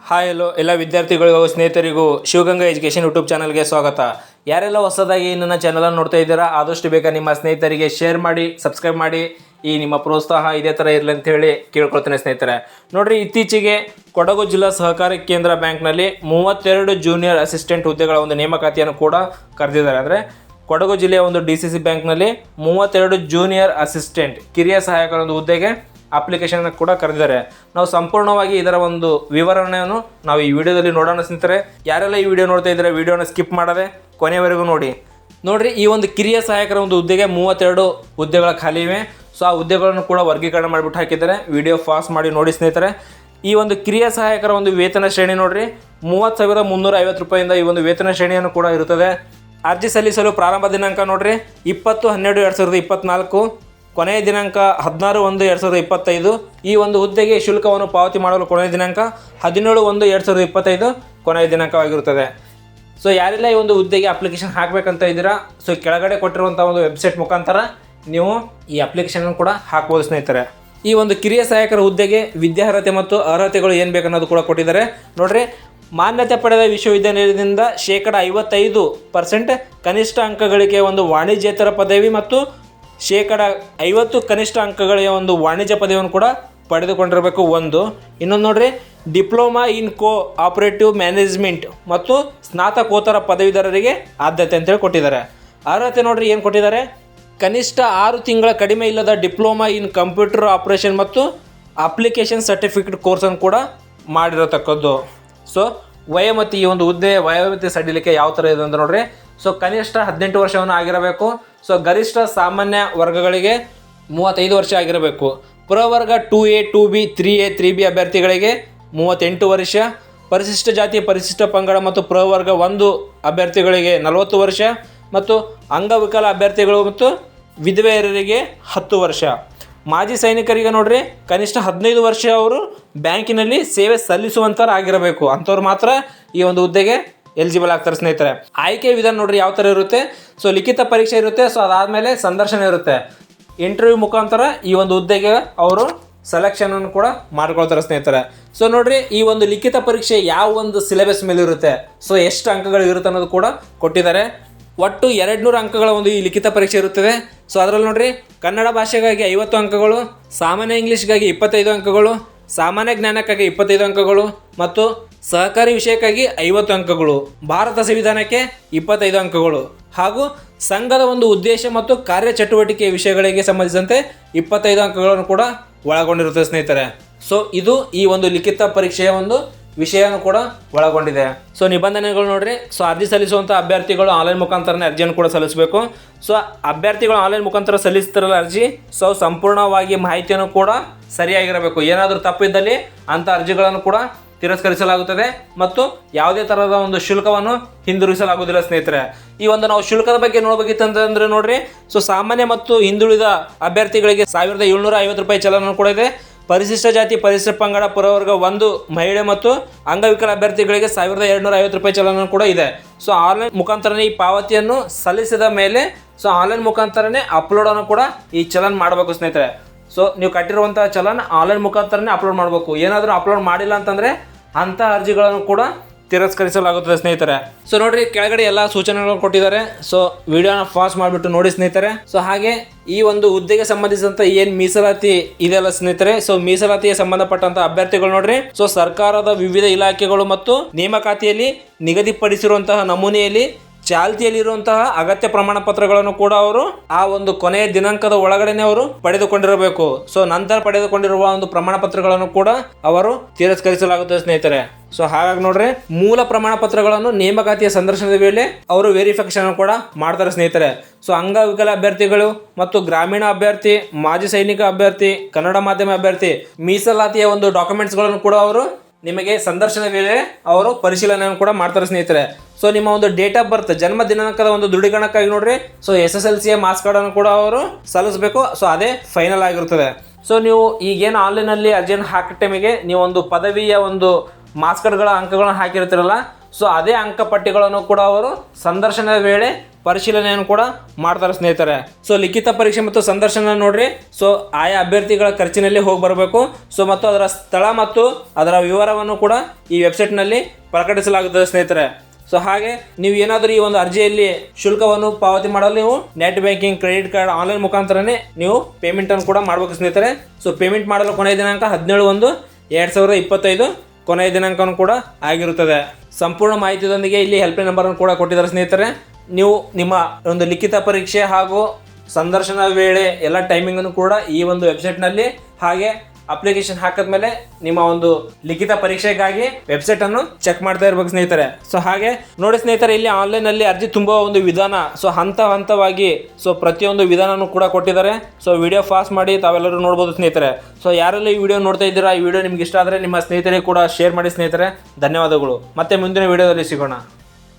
Hi hello ಎಲ್ಲ ವಿದ್ಯಾರ್ಥಿಗಳಿಗೂ ಸ್ನೇಹಿತರಿಗೂ ಶಿವಗಂಗಾ ಎಜುಕೇಷನ್ ಯೂಟ್ಯೂಬ್ ಚಾನಲ್ಗೆ ಸ್ವಾಗತ. ಯಾರೆಲ್ಲ ಹೊಸದಾಗಿ ನನ್ನ ಚಾನಲನ್ನು ನೋಡ್ತಾ ಇದ್ದೀರಾ, ಆದಷ್ಟು ಬೇಗ ನಿಮ್ಮ ಸ್ನೇಹಿತರಿಗೆ ಶೇರ್ ಮಾಡಿ ಸಬ್ಸ್ಕ್ರೈಬ್ ಮಾಡಿ. ಈ ನಿಮ್ಮ ಪ್ರೋತ್ಸಾಹ ಇದೇ ಥರ ಇರಲಿ ಅಂತ ಹೇಳಿ ಕೇಳ್ಕೊಳ್ತೇನೆ ಸ್ನೇಹಿತರೆ. ನೋಡಿರಿ, ಇತ್ತೀಚೆಗೆ ಕೊಡಗು ಜಿಲ್ಲಾ ಸಹಕಾರಿ ಕೇಂದ್ರ ಬ್ಯಾಂಕ್ನಲ್ಲಿ ಮೂವತ್ತೆರಡು ಜೂನಿಯರ್ ಅಸಿಸ್ಟೆಂಟ್ ಹುದ್ದೆಗಳ ಒಂದು ನೇಮಕಾತಿಯನ್ನು ಕೂಡ ಕರೆದಿದ್ದಾರೆ. ಅಂದರೆ ಕೊಡಗು ಜಿಲ್ಲೆಯ ಒಂದು ಡಿ ಸಿ ಸಿ ಬ್ಯಾಂಕ್ನಲ್ಲಿ ಮೂವತ್ತೆರಡು ಜೂನಿಯರ್ ಅಸಿಸ್ಟೆಂಟ್ ಕಿರಿಯ ಸಹಾಯಕರ ಒಂದು ಹುದ್ದೆಗೆ ಅಪ್ಲಿಕೇಶನ್ ಕೂಡ ಕರೆದಿದ್ದಾರೆ. ನಾವು ಸಂಪೂರ್ಣವಾಗಿ ಇದರ ಒಂದು ವಿವರಣೆಯನ್ನು ನಾವು ಈ ವಿಡಿಯೋದಲ್ಲಿ ನೋಡೋಣ ಸ್ನೇಹಿತರೆ. ಯಾರೆಲ್ಲ ಈ ವಿಡಿಯೋ ನೋಡ್ತಾ ಇದ್ದಾರೆ, ವಿಡಿಯೋನ ಸ್ಕಿಪ್ ಮಾಡದೆ ಕೊನೆಯವರೆಗೂ ನೋಡಿ. ನೋಡ್ರಿ, ಈ ಒಂದು ಕಿರಿಯ ಸಹಾಯಕರ ಒಂದು ಹುದ್ದೆಗೆ ಮೂವತ್ತೆರಡು ಹುದ್ದೆಗಳ ಖಾಲಿ ಇವೆ. ಸೊ, ಆ ಹುದ್ದೆಗಳನ್ನು ಕೂಡ ವರ್ಗೀಕರಣ ಮಾಡಿಬಿಟ್ಟು ಹಾಕಿದ್ದಾರೆ. ವಿಡಿಯೋ ಫಾಸ್ಟ್ ಮಾಡಿ ನೋಡಿ ಸ್ನೇಹಿತರೆ. ಈ ಒಂದು ಕಿರಿಯ ಸಹಾಯಕರ ಒಂದು ವೇತನ ಶ್ರೇಣಿ ನೋಡ್ರಿ. ಮೂವತ್ತು ಸಾವಿರದ ಮುನ್ನೂರ ಐವತ್ತು ರೂಪಾಯಿಂದ ಈ ಒಂದು ವೇತನ ಶ್ರೇಣಿಯನ್ನು ಕೂಡ ಇರುತ್ತದೆ. ಅರ್ಜಿ ಸಲ್ಲಿಸಲು ಪ್ರಾರಂಭ ದಿನಾಂಕ ನೋಡ್ರಿ. ಇಪ್ಪತ್ತು ಹನ್ನೆರಡು ಎರಡು ಸಾವಿರದ ಇಪ್ಪತ್ನಾಲ್ಕು. ಕೊನೆಯ ದಿನಾಂಕ ಹದಿನಾರು ಒಂದು ಎರಡು ಸಾವಿರದ ಇಪ್ಪತ್ತೈದು. ಈ ಒಂದು ಹುದ್ದೆಗೆ ಶುಲ್ಕವನ್ನು ಪಾವತಿ ಮಾಡಲು ಕೊನೆಯ ದಿನಾಂಕ ಹದಿನೇಳು ಒಂದು ಎರಡು ಸಾವಿರದ ಇಪ್ಪತ್ತೈದು ಕೊನೆಯ ದಿನಾಂಕವಾಗಿರುತ್ತದೆ. ಸೊ ಯಾರೆಲ್ಲ ಈ ಒಂದು ಹುದ್ದೆಗೆ ಅಪ್ಲಿಕೇಶನ್ ಹಾಕಬೇಕಂತ ಇದ್ದೀರಾ? ಸೊ ಕೆಳಗಡೆ ಕೊಟ್ಟಿರುವಂಥ ಒಂದು ವೆಬ್ಸೈಟ್ ಮುಖಾಂತರ ನೀವು ಈ ಅಪ್ಲಿಕೇಶನ್ ಕೂಡ ಹಾಕ್ಬೋದು ಸ್ನೇಹಿತರೆ. ಈ ಒಂದು ಕಿರಿಯ ಸಹಾಯಕರ ಹುದ್ದೆಗೆ ವಿದ್ಯಾರ್ಹತೆ ಮತ್ತು ಅರ್ಹತೆಗಳು ಏನು ಬೇಕನ್ನೋದು ಕೂಡ ಕೊಟ್ಟಿದ್ದಾರೆ. ನೋಡ್ರಿ, ಮಾನ್ಯತೆ ಪಡೆದ ವಿಶ್ವವಿದ್ಯಾನಿಲಯದಿಂದ ಶೇಕಡ ಐವತ್ತೈದು ಪರ್ಸೆಂಟ್ ಕನಿಷ್ಠ ಅಂಕಗಳಿಗೆ ಒಂದು ವಾಣಿಜ್ಯೇತರ ಪದವಿ ಮತ್ತು ಶೇಕಡ ಐವತ್ತು ಕನಿಷ್ಠ ಅಂಕಗಳ ಒಂದು ವಾಣಿಜ್ಯ ಪದವಿಯನ್ನು ಕೂಡ ಪಡೆದುಕೊಂಡಿರಬೇಕು ಒಂದು. ಇನ್ನೊಂದು ನೋಡ್ರಿ, diploma in cooperative management ಮತ್ತು ಸ್ನಾತಕೋತ್ತರ ಪದವೀಧರರಿಗೆ ಆದ್ಯತೆ ಅಂತೇಳಿ ಕೊಟ್ಟಿದ್ದಾರೆ. ಅರ್ಹತೆ ನೋಡ್ರಿ ಏನು ಕೊಟ್ಟಿದ್ದಾರೆ? ಕನಿಷ್ಠ ಆರು ತಿಂಗಳ ಕಡಿಮೆ ಇಲ್ಲದ ಡಿಪ್ಲೊಮಾ ಇನ್ ಕಂಪ್ಯೂಟರ್ ಆಪರೇಷನ್ ಮತ್ತು ಅಪ್ಲಿಕೇಶನ್ ಸರ್ಟಿಫಿಕೇಟ್ ಕೋರ್ಸನ್ನು ಕೂಡ ಮಾಡಿರತಕ್ಕದ್ದು. ಸೊ, ವಯೋಮತಿ ಈ ಒಂದು ಹುದ್ದೆ, ವಯೋಮತಿ ಸಡಿಲಿಕ್ಕೆ ಯಾವ ಥರ ಇದೆ ಅಂತ ನೋಡ್ರಿ ಸೊ ಕನಿಷ್ಠ ಹದಿನೆಂಟು ವರ್ಷವನ್ನು ಆಗಿರಬೇಕು. ಸೊ ಗರಿಷ್ಠ ಸಾಮಾನ್ಯ ವರ್ಗಗಳಿಗೆ ಮೂವತ್ತೈದು ವರ್ಷ ಆಗಿರಬೇಕು. ಪ್ರವರ್ಗ two A, two B, three A, three B ಅಭ್ಯರ್ಥಿಗಳಿಗೆ ಮೂವತ್ತೆಂಟು ವರ್ಷ. ಪರಿಶಿಷ್ಟ ಜಾತಿ, ಪರಿಶಿಷ್ಟ ಪಂಗಡ ಮತ್ತು ಪ್ರವರ್ಗ ಒಂದು ಅಭ್ಯರ್ಥಿಗಳಿಗೆ ನಲವತ್ತು ವರ್ಷ ಮತ್ತು ಅಂಗವಿಕಲ ಅಭ್ಯರ್ಥಿಗಳು ಮತ್ತು ವಿಧವೆಯರಿಗೆ ಹತ್ತು ವರ್ಷ. ಮಾಜಿ ಸೈನಿಕರಿಗೆ ನೋಡ್ರಿ, ಕನಿಷ್ಠ ಹದಿನೈದು ವರ್ಷ ಅವರು ಬ್ಯಾಂಕಿನಲ್ಲಿ ಸೇವೆ ಸಲ್ಲಿಸುವಂಥವ್ರು ಆಗಿರಬೇಕು ಅಂಥವ್ರು ಮಾತ್ರ ಈ ಒಂದು ಹುದ್ದೆಗೆ ಎಲಿಜಿಬಲ್ ಆಗ್ತಾರೆ ಸ್ನೇಹಿತರೆ. ಆಯ್ಕೆ ವಿಧಾನ ನೋಡ್ರಿ ಯಾವ ಥರ ಇರುತ್ತೆ? ಸೊ ಲಿಖಿತ ಪರೀಕ್ಷೆ ಇರುತ್ತೆ. ಸೊ ಅದಾದಮೇಲೆ ಸಂದರ್ಶನ ಇರುತ್ತೆ. ಇಂಟರ್ವ್ಯೂ ಮುಖಾಂತರ ಈ ಒಂದು ಹುದ್ದೆಗೆ ಅವರು ಸೆಲೆಕ್ಷನ್ ಅನ್ನು ಕೂಡ ಮಾಡ್ಕೊಳ್ತಾರೆ ಸ್ನೇಹಿತರೆ. ಸೊ ನೋಡ್ರಿ, ಈ ಒಂದು ಲಿಖಿತ ಪರೀಕ್ಷೆ ಯಾವ ಒಂದು ಸಿಲೆಬಸ್ ಮೇಲೆ ಇರುತ್ತೆ? ಸೊ ಎಷ್ಟು ಅಂಕಗಳು ಇರುತ್ತೆ ಅನ್ನೋದು ಕೂಡ ಕೊಟ್ಟಿದ್ದಾರೆ. ಒಟ್ಟು ಎರಡು ನೂರು ಅಂಕಗಳ ಒಂದು ಈ ಲಿಖಿತ ಪರೀಕ್ಷೆ ಇರುತ್ತದೆ. ಸೊ ಅದರಲ್ಲಿ ನೋಡ್ರಿ, ಕನ್ನಡ ಭಾಷೆಗಾಗಿ ಐವತ್ತು ಅಂಕಗಳು, ಸಾಮಾನ್ಯ ಇಂಗ್ಲೀಷ್ಗಾಗಿ ಇಪ್ಪತ್ತೈದು ಅಂಕಗಳು ಸಾಮಾನ್ಯ ಜ್ಞಾನಕ್ಕಾಗಿ ಇಪ್ಪತ್ತೈದು ಅಂಕಗಳು ಮತ್ತು ಸಹಕಾರಿ ವಿಷಯಕ್ಕಾಗಿ ಐವತ್ತು ಅಂಕಗಳು. ಭಾರತ ಸಂವಿಧಾನಕ್ಕೆ ಇಪ್ಪತ್ತೈದು ಅಂಕಗಳು. ಹಾಗೂ ಸಂಘದ ಒಂದು ಉದ್ದೇಶ ಮತ್ತು ಕಾರ್ಯಚಟುವಟಿಕೆ ವಿಷಯಗಳಿಗೆ ಸಂಬಂಧಿಸಿದಂತೆ ಇಪ್ಪತ್ತೈದು ಅಂಕಗಳನ್ನು ಕೂಡ ಒಳಗೊಂಡಿರುತ್ತದೆ ಸ್ನೇಹಿತರೆ. ಸೊ ಇದು ಈ ಒಂದು ಲಿಖಿತ ಪರೀಕ್ಷೆಯ ಒಂದು ವಿಷಯನೂ ಕೂಡ ಒಳಗೊಂಡಿದೆ. ಸೊ ನಿಬಂಧನೆಗಳು ನೋಡ್ರಿ. ಸೊ ಅರ್ಜಿ ಸಲ್ಲಿಸುವಂಥ ಅಭ್ಯರ್ಥಿಗಳು ಆನ್ಲೈನ್ ಮುಖಾಂತರನೇ ಅರ್ಜಿಯನ್ನು ಕೂಡ ಸಲ್ಲಿಸಬೇಕು. ಸೊ ಅಭ್ಯರ್ಥಿಗಳು ಆನ್ಲೈನ್ ಮುಖಾಂತರ ಸಲ್ಲಿಸ್ತಿರಲ್ಲ ಅರ್ಜಿ ಸೊ ಸಂಪೂರ್ಣವಾಗಿ ಮಾಹಿತಿಯನ್ನು ಕೂಡ ಸರಿಯಾಗಿರಬೇಕು. ಏನಾದರೂ ತಪ್ಪಿದ್ದಲ್ಲಿ ಅಂಥ ಅರ್ಜಿಗಳನ್ನು ಕೂಡ ತಿರಸ್ಕರಿಸಲಾಗುತ್ತದೆ ಮತ್ತು ಯಾವುದೇ ಥರದ ಒಂದು ಶುಲ್ಕವನ್ನು ಹಿಂದಿರುಗಿಸಲಾಗುವುದಿಲ್ಲ ಸ್ನೇಹಿತರೆ. ಈ ಒಂದು ನಾವು ಶುಲ್ಕದ ಬಗ್ಗೆ ನೋಡ್ಬೇಕಿತ್ತಂತಂದ್ರೆ ನೋಡ್ರಿ ಸೊ ಸಾಮಾನ್ಯ ಮತ್ತು ಹಿಂದುಳಿದ ಅಭ್ಯರ್ಥಿಗಳಿಗೆ ಸಾವಿರದ ಏಳ್ನೂರ ಐವತ್ತು ರೂಪಾಯಿ ಚಲನ ಕೂಡ ಇದೆ. ಪರಿಶಿಷ್ಟ ಜಾತಿ ಪರಿಶಿಷ್ಟ ಪಂಗಡ ಪುರವರ್ಗ ಒಂದು ಮಹಿಳೆ ಮತ್ತು ಅಂಗವಿಕಲ ಅಭ್ಯರ್ಥಿಗಳಿಗೆ ಸಾವಿರದ ಎರಡುನೂರ ಐವತ್ತು ರೂಪಾಯಿ ಚಲನ ಕೂಡ ಇದೆ. ಸೊ ಆನ್ಲೈನ್ ಮುಖಾಂತರನೇ ಈ ಪಾವತಿಯನ್ನು ಸಲ್ಲಿಸಿದ ಮೇಲೆ ಸೊ ಆನ್ಲೈನ್ ಮುಖಾಂತರನೇ ಅಪ್ಲೋಡನ್ನು ಕೂಡ ಈ ಚಲನ್ ಮಾಡಬೇಕು ಸ್ನೇಹಿತರೆ. ಸೊ ನೀವು ಕಟ್ಟಿರುವಂತಹ ಚಲನ್ ಆನ್ಲೈನ್ ಮುಖಾಂತರನೇ ಅಪ್ಲೋಡ್ ಮಾಡಬೇಕು. ಏನಾದರೂ ಅಪ್ಲೋಡ್ ಮಾಡಿಲ್ಲ ಅಂತಂದರೆ ಅಂಥ ಅರ್ಜಿಗಳನ್ನು ಕೂಡ ತಿರಸ್ಕರಿಸಲಾಗುತ್ತದೆ ಸ್ನೇಹಿತರೆ. ಸೊ ನೋಡ್ರಿ, ಕೆಳಗಡೆ ಎಲ್ಲ ಸೂಚನೆಗಳು ಕೊಟ್ಟಿದ್ದಾರೆ. ಸೊ ವಿಡಿಯೋನ ಫಾಸ್ಟ್ ಮಾಡಿಬಿಟ್ಟು ನೋಡಿ ಸ್ನೇಹಿತರೆ. ಸೊ ಹಾಗೆ ಈ ಒಂದು ಹುದ್ದೆಗೆ ಸಂಬಂಧಿಸಿದಂತ ಏನ್ ಮೀಸಲಾತಿ ಇದೆಲ್ಲ ಸ್ನೇಹಿತರೆ? ಸೊ ಮೀಸಲಾತಿಗೆ ಸಂಬಂಧಪಟ್ಟಂತ ಅಭ್ಯರ್ಥಿಗಳು ನೋಡ್ರಿ. ಸೊ ಸರ್ಕಾರದ ವಿವಿಧ ಇಲಾಖೆಗಳು ಮತ್ತು ನೇಮಕಾತಿಯಲ್ಲಿ ನಿಗದಿಪಡಿಸಿರುವಂತಹ ನಮೂನೆಯಲ್ಲಿ ಚಾಲ್ತಿಯಲ್ಲಿರುವಂತಹ ಅಗತ್ಯ ಪ್ರಮಾಣ ಪತ್ರಗಳನ್ನು ಕೂಡ ಅವರು ಆ ಒಂದು ಕೊನೆಯ ದಿನಾಂಕದ ಒಳಗಡೆನೆ ಅವರು ಪಡೆದುಕೊಂಡಿರಬೇಕು. ಸೊ ನಂತರ ಪಡೆದುಕೊಂಡಿರುವ ಒಂದು ಪ್ರಮಾಣ ಪತ್ರಗಳನ್ನು ಕೂಡ ಅವರು ತಿರಸ್ಕರಿಸಲಾಗುತ್ತದೆ ಸ್ನೇಹಿತರೆ. ಸೊ ಹಾಗಾಗಿ ನೋಡ್ರಿ, ಮೂಲ ಪ್ರಮಾಣ ಪತ್ರಗಳನ್ನು ನೇಮಕಾತಿಯ ಸಂದರ್ಶನದ ವೇಳೆ ಅವರು ವೆರಿಫಿಕೇಶನ್ ಕೂಡ ಮಾಡ್ತಾರೆ ಸ್ನೇಹಿತರೆ. ಸೊ ಅಂಗವಿಕಲ ಅಭ್ಯರ್ಥಿಗಳು ಮತ್ತು ಗ್ರಾಮೀಣ ಅಭ್ಯರ್ಥಿ, ಮಾಜಿ ಸೈನಿಕ ಅಭ್ಯರ್ಥಿ, ಕನ್ನಡ ಮಾಧ್ಯಮ ಅಭ್ಯರ್ಥಿ, ಮೀಸಲಾತಿಯ ಒಂದು ಡಾಕ್ಯುಮೆಂಟ್ಸ್ಗಳನ್ನು ಕೂಡ ಅವರು ನಿಮಗೆ ಸಂದರ್ಶನ ವೇಳೆ ಅವರು ಪರಿಶೀಲನೆಯನ್ನು ಕೂಡ ಮಾಡ್ತಾರೆ ಸ್ನೇಹಿತರೆ. ಸೊ ನಿಮ್ಮ ಒಂದು ಡೇಟ್ ಆಫ್ ಬರ್ತ್ ಜನ್ಮ ದಿನಾಂಕದ ಒಂದು ದೃಢೀಕರಣಕ್ಕಾಗಿ ನೋಡ್ರಿ. ಸೊ ಎಸ್ ಎಸ್ ಎಲ್ ಸಿಯ ಮಾರ್ಕ್ಸ್ ಕಾರ್ಡನ್ನು ಕೂಡ ಅವರು ಸಲ್ಲಿಸಬೇಕು. ಸೊ ಅದೇ ಫೈನಲ್ ಆಗಿರುತ್ತದೆ. ಸೊ ನೀವು ಈಗೇನು ಆನ್ಲೈನಲ್ಲಿ ಅರ್ಜಿಯನ್ನು ಹಾಕಿದ ಟೈಮಿಗೆ ನೀವು ಒಂದು ಪದವಿಯ ಒಂದು ಮಾಸ್ಕರ್ಗಳ ಅಂಕಗಳನ್ನು ಹಾಕಿರ್ತೀರಲ್ಲ ಸೊ ಅದೇ ಅಂಕಪಟ್ಟಿಗಳನ್ನು ಕೂಡ ಅವರು ಸಂದರ್ಶನದ ವೇಳೆ ಪರಿಶೀಲನೆಯನ್ನು ಕೂಡ ಮಾಡ್ತಾರೆ ಸ್ನೇಹಿತರೆ. ಸೊ ಲಿಖಿತ ಪರೀಕ್ಷೆ ಮತ್ತು ಸಂದರ್ಶನ ನೋಡ್ರಿ. ಸೊ ಆಯಾ ಅಭ್ಯರ್ಥಿಗಳ ಖರ್ಚಿನಲ್ಲಿ ಹೋಗಿ ಬರಬೇಕು. ಸೊ ಮತ್ತು ಅದರ ಸ್ಥಳ ಮತ್ತು ಅದರ ವಿವರವನ್ನು ಕೂಡ ಈ ವೆಬ್ಸೈಟ್ನಲ್ಲಿ ಪ್ರಕಟಿಸಲಾಗುತ್ತದೆ ಸ್ನೇಹಿತರೆ. ಸೊ ಹಾಗೆ ನೀವು ಏನಾದರೂ ಈ ಒಂದು ಅರ್ಜಿಯಲ್ಲಿ ಶುಲ್ಕವನ್ನು ಪಾವತಿ ಮಾಡಲು ನೀವು net banking credit card online ಮುಖಾಂತರನೇ ನೀವು ಪೇಮೆಂಟನ್ನು ಕೂಡ ಮಾಡಬೇಕು ಸ್ನೇಹಿತರೆ. ಸೊ ಪೇಮೆಂಟ್ ಮಾಡಲು ಕೊನೆಯ ದಿನಾಂಕ ಹದಿನೇಳು ಒಂದು ಎರಡು ಸಾವಿರದ ಇಪ್ಪತ್ತೈದು. ಕೊನೆಯ ದಿನಾಂಕನೂ ಕೂಡ ಆಗಿರುತ್ತದೆ. ಸಂಪೂರ್ಣ ಮಾಹಿತಿಯೊಂದಿಗೆ ಇಲ್ಲಿ ಹೆಲ್ಪ್ಲೈನ್ ನಂಬರನ್ನು ಕೂಡ ಕೊಟ್ಟಿದ್ದಾರೆ ಸ್ನೇಹಿತರೆ. ನೀವು ನಿಮ್ಮ ಒಂದು ಲಿಖಿತ ಪರೀಕ್ಷೆ ಹಾಗೂ ಸಂದರ್ಶನ ವೇಳೆ ಎಲ್ಲ ಟೈಮಿಂಗನ್ನು ಕೂಡ ಈ ಒಂದು ವೆಬ್ಸೈಟ್ನಲ್ಲಿ ಹಾಗೆ ಅಪ್ಲಿಕೇಶನ್ ಹಾಕಿದ್ಮೇಲೆ ನಿಮ್ಮ ಒಂದು ಲಿಖಿತ ಪರೀಕ್ಷೆಗಾಗಿ ವೆಬ್ಸೈಟ್ ಅನ್ನು ಚೆಕ್ ಮಾಡ್ತಾ ಇರ್ಬೇಕು ಸ್ನೇಹಿತರೆ. ಸೊ ಹಾಗೆ ನೋಡಿ ಸ್ನೇಹಿತರೆ, ಇಲ್ಲಿ ಆನ್ಲೈನ್ ಅಲ್ಲಿ ಅರ್ಜಿ ತುಂಬುವ ಒಂದು ವಿಧಾನ ಸೊ ಹಂತ ಹಂತವಾಗಿ ಸೊ ಪ್ರತಿಯೊಂದು ವಿಧಾನನೂ ಕೂಡ ಕೊಟ್ಟಿದ್ದಾರೆ. ಸೊ ವಿಡಿಯೋ ಫಾಸ್ಟ್ ಮಾಡಿ ತಾವೆಲ್ಲರೂ ನೋಡ್ಬೋದು ಸ್ನೇಹಿತರೆ. ಸೊ ಯಾರೆಲ್ಲ ಈ ವಿಡಿಯೋ ನೋಡ್ತಾ ಇದ್ದೀರಾ, ಈ ವಿಡಿಯೋ ನಿಮ್ಗೆ ಇಷ್ಟ ಆದರೆ ನಿಮ್ಮ ಸ್ನೇಹಿತರಿಗೆ ಕೂಡ ಶೇರ್ ಮಾಡಿ ಸ್ನೇಹಿತರೆ. ಧನ್ಯವಾದಗಳು. ಮತ್ತೆ ಮುಂದಿನ ವಿಡಿಯೋದಲ್ಲಿ ಸಿಗೋಣ.